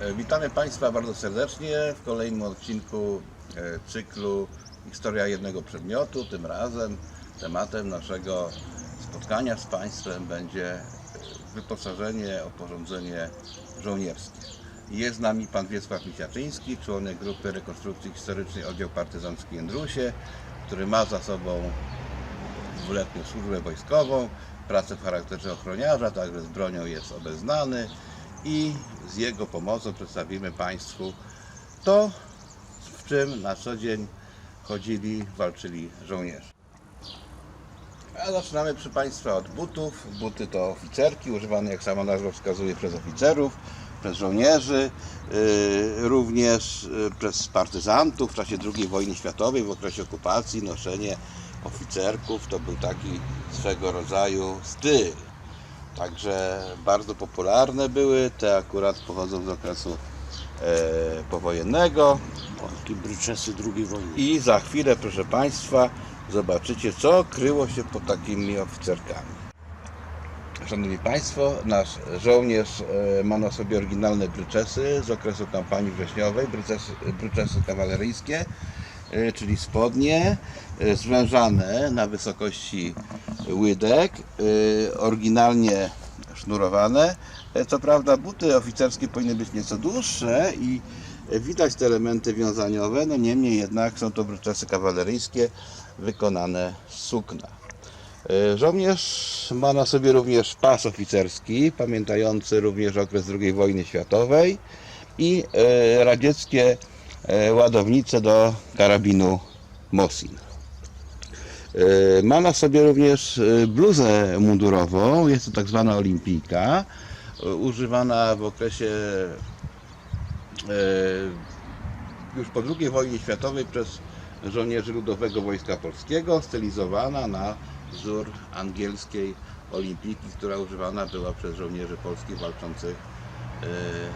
E, Witamy Państwa bardzo serdecznie w kolejnym odcinku e, cyklu Historia jednego przedmiotu. Tym razem tematem naszego spotkania z Państwem będzie e, wyposażenie, oporządzenie żołnierskie. Jest z nami Pan Wiesław Misiaczyński, członek Grupy Rekonstrukcji Historycznej Oddział Partyzancki Jędrusie, który ma za sobą dwuletnią służbę wojskową, pracę w charakterze ochroniarza, także z bronią jest obeznany i z jego pomocą przedstawimy Państwu to, w czym na co dzień chodzili, walczyli żołnierze. A zaczynamy przy Państwa od butów. Buty to oficerki, używane jak sama nazwa wskazuje przez oficerów, przez żołnierzy, yy, również yy, przez partyzantów w czasie II wojny światowej, w okresie okupacji, noszenie oficerków to był taki swego rodzaju styl. Także bardzo popularne były, te akurat pochodzą z okresu e, powojennego. Takie bryczesy II wojny. I za chwilę, proszę Państwa, zobaczycie, co kryło się pod takimi oficerkami. Szanowni Państwo, nasz żołnierz e, ma na sobie oryginalne bryczesy z okresu kampanii wrześniowej, bryczesy, bryczesy kawaleryjskie, czyli spodnie e, zwężane na wysokości łydek, e, oryginalnie sznurowane. E, Co prawda buty oficerskie powinny być nieco dłuższe i e, widać te elementy wiązaniowe, no niemniej jednak są to bryczesy kawaleryjskie wykonane z sukna. E, Żołnierz ma na sobie również pas oficerski, pamiętający również okres II wojny światowej i e, radzieckie e, ładownice do karabinu Mosin. E, Ma na sobie również e, bluzę mundurową, jest to tak zwana olimpijka, używana w okresie już po II wojnie światowej przez żołnierzy Ludowego Wojska Polskiego, stylizowana na wzór angielskiej olimpijki, która używana była przez żołnierzy polskich walczących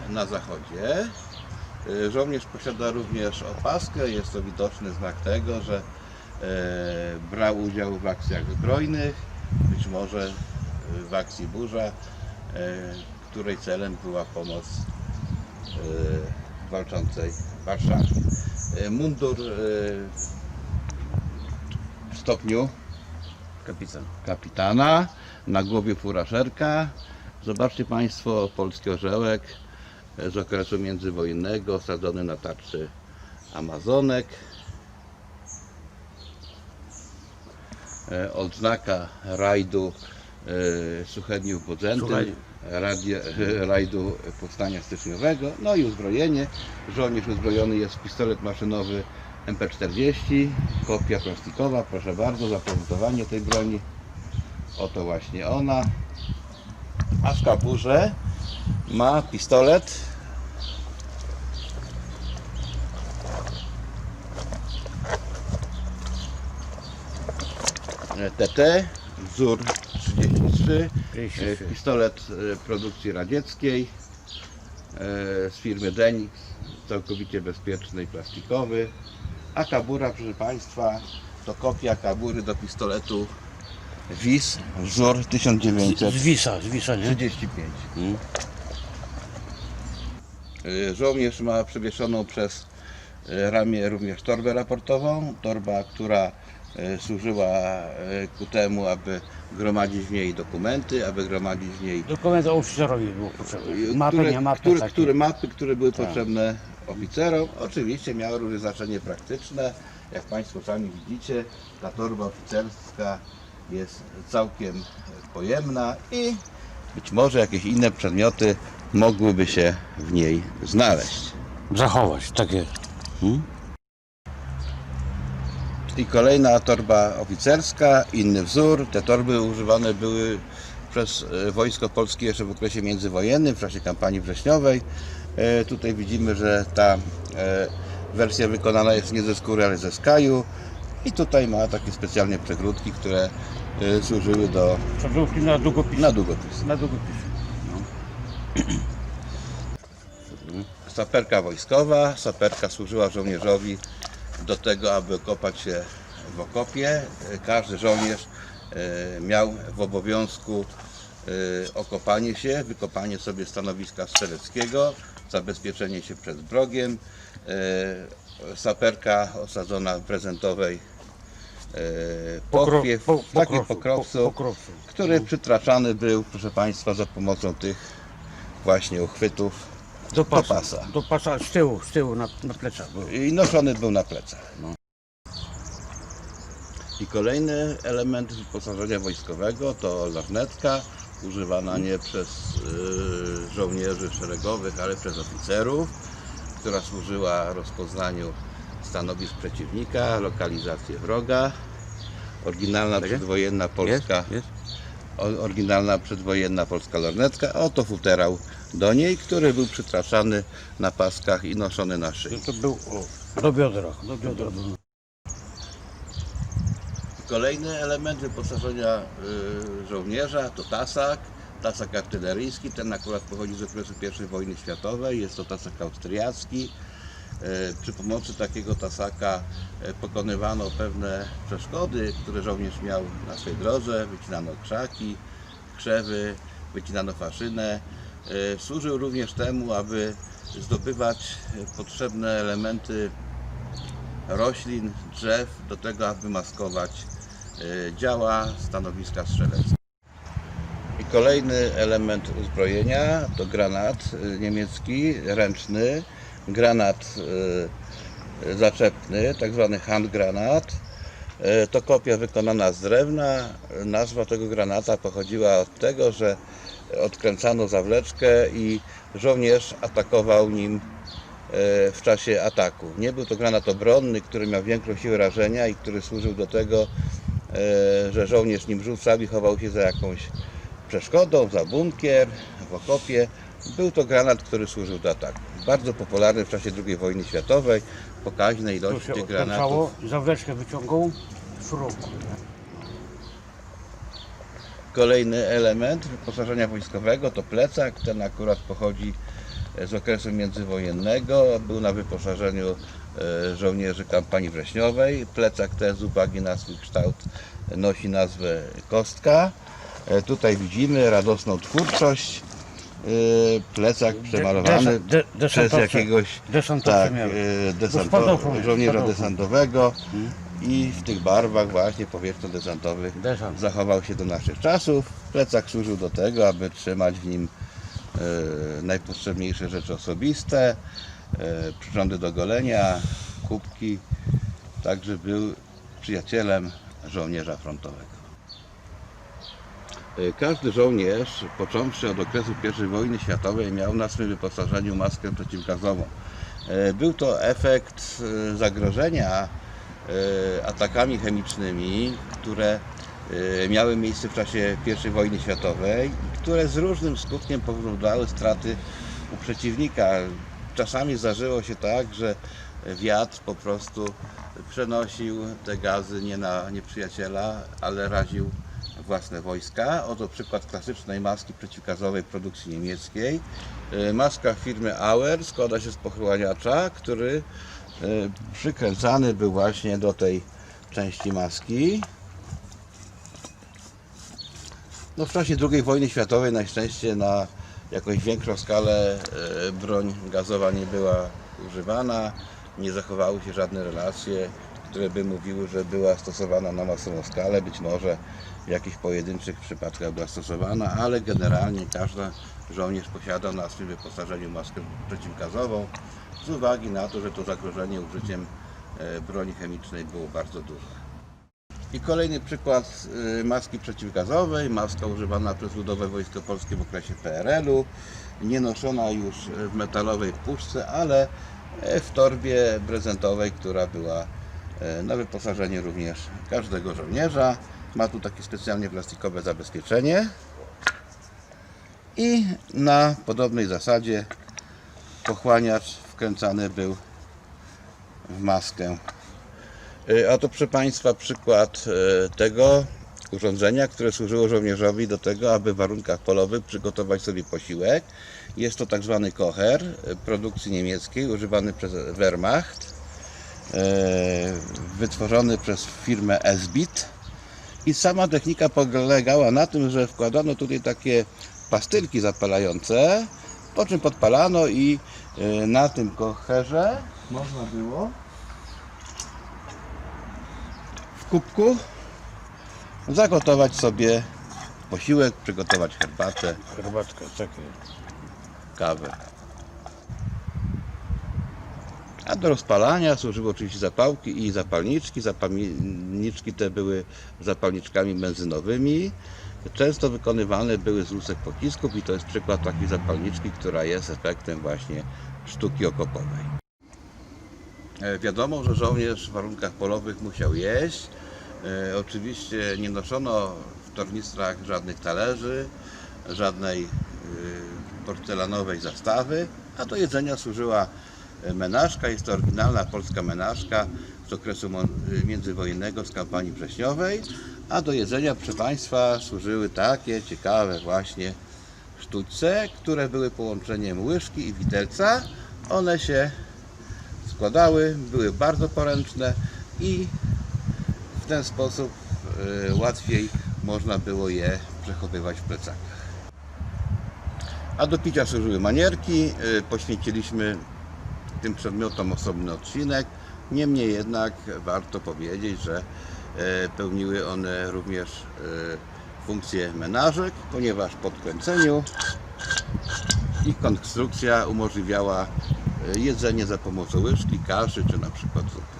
na zachodzie. E, Żołnierz posiada również opaskę, jest to widoczny znak tego, że e, brał udział w akcjach zbrojnych, być może e, w akcji Burza, której celem była pomoc walczącej Warszawie. Mundur w stopniu Kapitan. kapitana, na głowie furażerka. Zobaczcie Państwo polski orzełek z okresu międzywojennego, osadzony na tarczy Amazonek. E, Odznaka rajdu e, Suchedniów Bodzentyn, e, rajdu powstania styczniowego, no i uzbrojenie. Żołnierz uzbrojony jest w pistolet maszynowy MP40, kopia plastikowa, proszę bardzo, zaprezentowanie tej broni. Oto właśnie ona. A w kaburze ma pistolet TT, wzór 33, e, pistolet e, produkcji radzieckiej e, z firmy Denix, całkowicie bezpieczny i plastikowy. A kabura, proszę Państwa, to kopia kabury do pistoletu WIS, wzór Z Wisa, z Wisa, nie? 1935. Y, Żołnierz ma przewieszoną przez y, ramię również torbę raportową. Torba, która y, służyła y, ku temu, aby gromadzić w niej dokumenty, aby gromadzić w niej Dokument oficerowi było potrzebne. y, Mapy, które, nie mapy, które, takie. które mapy, które były Tak. potrzebne oficerom. Oczywiście miały również znaczenie praktyczne. Jak Państwo sami widzicie, ta torba oficerska jest całkiem pojemna i być może jakieś inne przedmioty mogłyby się w niej znaleźć. Zachować, takie. I kolejna torba oficerska, inny wzór. Te torby używane były przez e, Wojsko Polskie jeszcze w okresie międzywojennym, w czasie kampanii wrześniowej. E, Tutaj widzimy, że ta e, wersja wykonana jest nie ze skóry, ale ze skaju. I tutaj ma takie specjalne przegródki, które służyły do Przegródki na długopis. na długopis. Na długopis. Saperka wojskowa. Saperka służyła żołnierzowi do tego, aby okopać się w okopie. Każdy żołnierz e, miał w obowiązku y, okopanie się, wykopanie sobie stanowiska strzeleckiego, zabezpieczenie się przed wrogiem, y, saperka osadzona w prezentowej y, pochwie, po, w takim pokrowcu, po, pokrowcu. który przytraczany był, proszę Państwa, za pomocą tych właśnie uchwytów Do pasa, pasa. do pasa z tyłu, z tyłu na, na plecach. był. i noszony był na plecach. I kolejny element wyposażenia wojskowego to lornetka, używana nie przez y, żołnierzy szeregowych, ale przez oficerów, która służyła rozpoznaniu stanowisk przeciwnika, lokalizacji wroga. Oryginalna przedwojenna polska, jest? o- oryginalna przedwojenna polska lornetka, a oto futerał do niej, który był przytraszany na paskach i noszony na szyi. To był o, do biodra, do biodra. Kolejny element wyposażenia y, żołnierza to tasak, tasak artyleryjski, ten akurat pochodzi z okresu I wojny światowej, jest to tasak austriacki. Y, Przy pomocy takiego tasaka y, pokonywano pewne przeszkody, które żołnierz miał na swej drodze, wycinano krzaki, krzewy, wycinano faszynę. Y, Służył również temu, aby zdobywać potrzebne elementy roślin, drzew do tego, aby maskować działa stanowiska strzeleckie. I kolejny element uzbrojenia to granat niemiecki, ręczny, granat y, zaczepny, tak zwany handgranat. Y, To kopia wykonana z drewna. Nazwa tego granata pochodziła od tego, że odkręcano zawleczkę i żołnierz atakował nim e, w czasie ataku. Nie był to granat obronny, który miał większą siłę rażenia i który służył do tego, że żołnierz nim rzucał i chował się za jakąś przeszkodą, za bunkier, w okopie. Był to granat, który służył do ataku. Bardzo popularny w czasie II wojny światowej. Pokaźne ilości tych granatów. zawleczkę wyciągał, szruk. Kolejny element wyposażenia wojskowego to plecak. Ten akurat pochodzi z okresu międzywojennego. Był na wyposażeniu e, żołnierzy kampanii wrześniowej. Plecak ten z uwagi na swój kształt nosi nazwę kostka. E, Tutaj widzimy radosną twórczość. E, Plecak przemalowany desa- de- przez desantowce- jakiegoś tak, desanto, żołnierza spadochronu. desantowego i w tych barwach właśnie powietrzno-desantowych Desant. zachował się do naszych czasów. Plecak służył do tego, aby trzymać w nim e, najpotrzebniejsze rzeczy osobiste, e, przyrządy do golenia, kubki. Także był przyjacielem żołnierza frontowego. E, Każdy żołnierz, począwszy od okresu I wojny światowej, miał na swym wyposażeniu maskę przeciwgazową. E, Był to efekt e, zagrożenia atakami chemicznymi, które miały miejsce w czasie I wojny światowej i które z różnym skutkiem powodowały straty u przeciwnika. Czasami zdarzyło się tak, że wiatr po prostu przenosił te gazy nie na nieprzyjaciela, ale raził własne wojska. Oto przykład klasycznej maski przeciwgazowej produkcji niemieckiej. E, Maska firmy Auer składa się z pochłaniacza, który e, przykręcany był właśnie do tej części maski. No w czasie II wojny światowej na szczęście na jakąś większą skalę e, broń gazowa nie była używana. Nie zachowały się żadne relacje, które by mówiły, że była stosowana na masową skalę. Być może w jakichś pojedynczych przypadkach była stosowana, ale generalnie każdy żołnierz posiadał na swym wyposażeniu maskę przeciwgazową z uwagi na to, że to zagrożenie użyciem e, broni chemicznej było bardzo duże. I kolejny przykład y, maski przeciwgazowej, maska używana przez Ludowe Wojsko Polskie w okresie PRL-u, nie noszona już w metalowej puszce, ale e, w torbie prezentowej, która była e, na wyposażenie również każdego żołnierza. Ma tu takie specjalnie plastikowe zabezpieczenie i na podobnej zasadzie pochłaniacz wkręcany był w maskę Y, A to proszę Państwa przykład y, tego urządzenia, które służyło żołnierzowi do tego, aby w warunkach polowych przygotować sobie posiłek. Jest to tak zwany kocher produkcji niemieckiej, używany przez Wehrmacht, wytworzony przez firmę Esbit I sama technika polegała na tym, że wkładano tutaj takie pastylki zapalające, po czym podpalano i y, na tym kocherze można było w kubku zagotować sobie posiłek, przygotować herbatę, Herbatka, takie. kawę. A do rozpalania służyły oczywiście zapałki i zapalniczki. Zapalniczki te były zapalniczkami benzynowymi. Często wykonywane były z łusek pocisków i to jest przykład takiej zapalniczki, która jest efektem właśnie sztuki okopowej. E, Wiadomo, że żołnierz w warunkach polowych musiał jeść. E, Oczywiście nie noszono w tornistrach żadnych talerzy, żadnej e, porcelanowej zastawy, a do jedzenia służyła menażka. Jest to oryginalna polska menażka z okresu międzywojennego, z kampanii wrześniowej, a do jedzenia, proszę Państwa, służyły takie ciekawe właśnie sztućce, które były połączeniem łyżki i widelca. One się składały, były bardzo poręczne i w ten sposób e, łatwiej można było je przechowywać w plecakach. A do picia służyły manierki. E, Poświęciliśmy tym przedmiotom osobny odcinek. Niemniej jednak warto powiedzieć, że e, pełniły one również e, funkcję menażek, ponieważ po odkręceniu ich konstrukcja umożliwiała e, jedzenie za pomocą łyżki, kaszy czy na przykład zupy.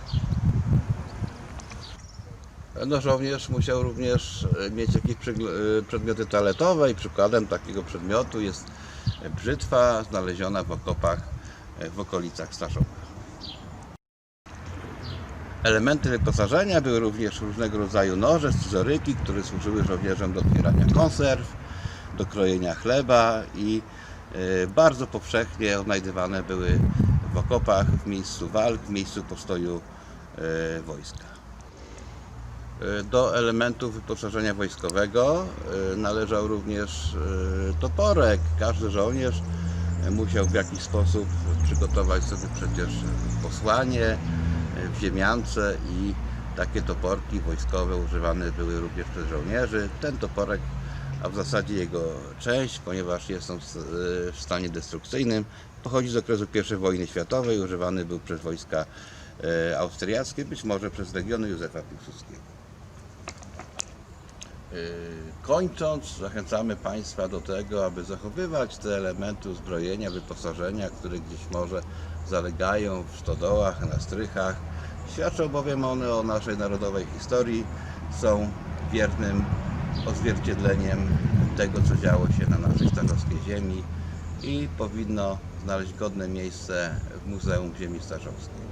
No, żołnierz musiał również mieć jakieś przedmioty toaletowe i przykładem takiego przedmiotu jest brzytwa znaleziona w okopach w okolicach Starzowa. Elementy wyposażenia były również różnego rodzaju noże, scyzoryki, które służyły żołnierzom do otwierania konserw, do krojenia chleba i e, bardzo powszechnie odnajdywane były w okopach, w miejscu walk, w miejscu postoju e, wojska. E, Do elementów wyposażenia wojskowego e, należał również e, toporek. Każdy żołnierz e, musiał w jakiś sposób przygotować sobie przecież posłanie e, w ziemiance i takie toporki wojskowe używane były również przez żołnierzy. Ten toporek, a w zasadzie jego część, ponieważ jest on w e, stanie destrukcyjnym, pochodzi z okresu I wojny światowej, używany był przez wojska e, austriackie, być może przez legiony Józefa Piłsudskiego. Yy, Kończąc, zachęcamy Państwa do tego, aby zachowywać te elementy uzbrojenia, wyposażenia, które gdzieś może zalegają w stodołach, na strychach. Świadczą bowiem one o naszej narodowej historii, są wiernym odzwierciedleniem tego, co działo się na naszej starzowskiej ziemi i powinno znaleźć godne miejsce w Muzeum Ziemi Starzowskiej.